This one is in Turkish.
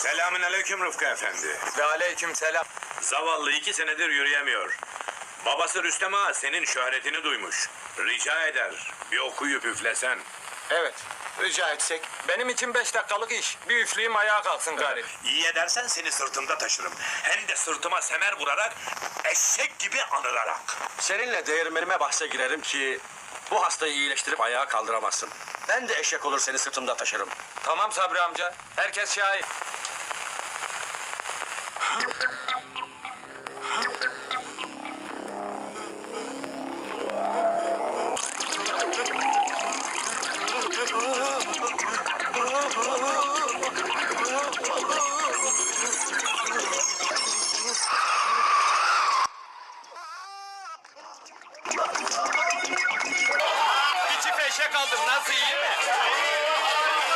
Selamün aleyküm Rıfkı Efendi. Ve aleyküm selam. Zavallı iki senedir yürüyemiyor. Babası Rüstem Ağa senin şöhretini duymuş. Rica eder bir okuyup üflesen. Evet. Rica etsek. Benim için beş dakikalık iş. Bir üfleyeyim ayağa kalksın gari. İyi edersen seni sırtımda taşırım. Hem de sırtıma semer vurarak, eşek gibi anırarak. Seninle değirmenime bahse girerim ki bu hastayı iyileştirip ayağa kaldıramazsın. Ben de eşek olur seni sırtımda taşırım. Tamam Sabri amca. Herkes şahit kaldım. Nasıl iyi mi?